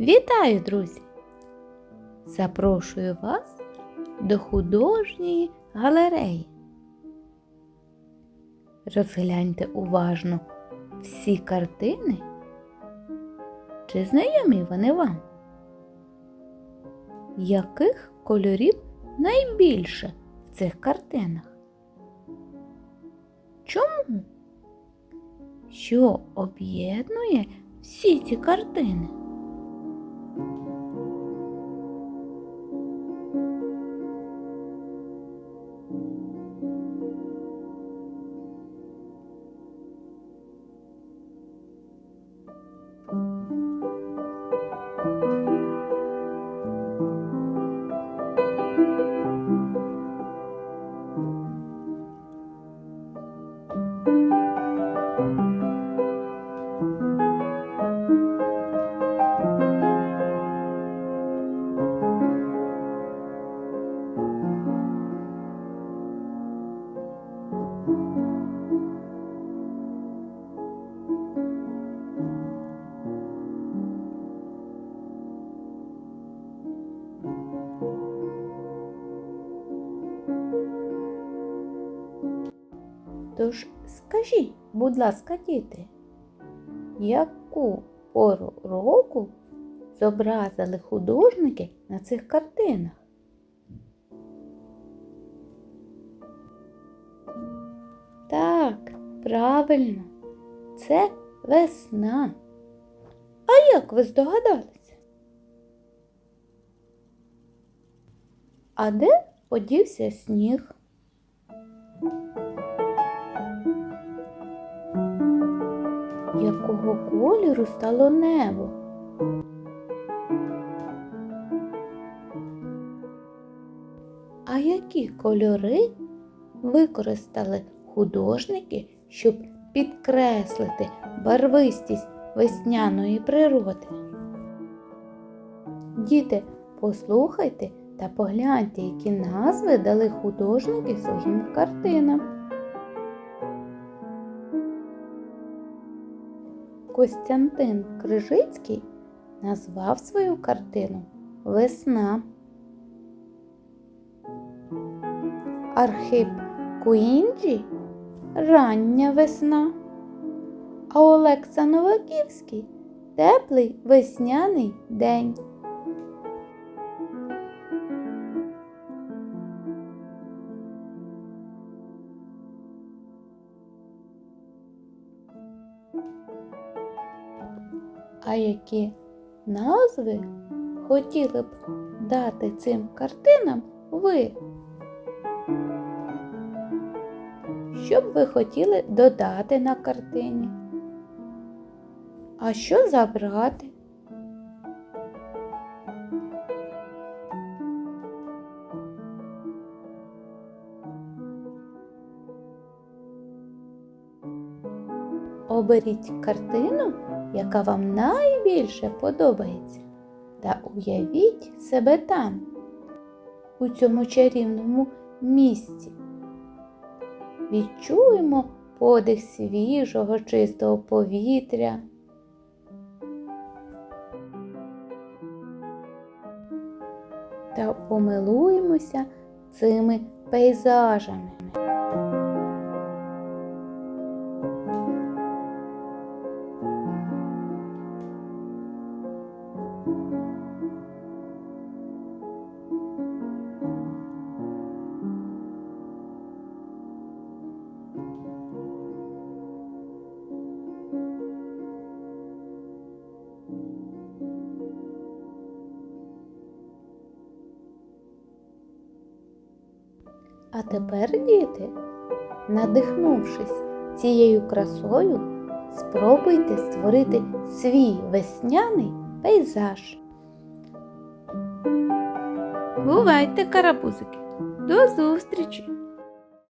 Вітаю, друзі! Запрошую вас до художньої галереї. Розгляньте уважно всі картини. Чи знайомі вони вам? Яких кольорів найбільше в цих картинах? Чому? Що об'єднує всі ці картини? Тож скажіть, будь ласка, діти, яку пору року зобразили художники на цих картинах? Так, правильно, це весна. А як ви здогадалися? А де подівся сніг? Якого кольору стало небо? А які кольори використали художники, щоб підкреслити барвистість весняної природи? Діти, послухайте та погляньте, які назви дали художники своїм картинам. Костянтин Крижицький назвав свою картину Весна. Архип Куінджі Рання весна. А Олекса Новаківський Теплий весняний день. А які назви хотіли б дати цим картинам ви? Що б ви хотіли додати на картині? А що забрати? Оберіть картину, яка вам найбільше подобається, та уявіть себе там, у цьому чарівному місці. Відчуємо подих свіжого, чистого повітря. Та помилуємося цими пейзажами. А тепер, діти, надихнувшись цією красою, спробуйте створити свій весняний пейзаж. Бувайте, карапузики! До зустрічі!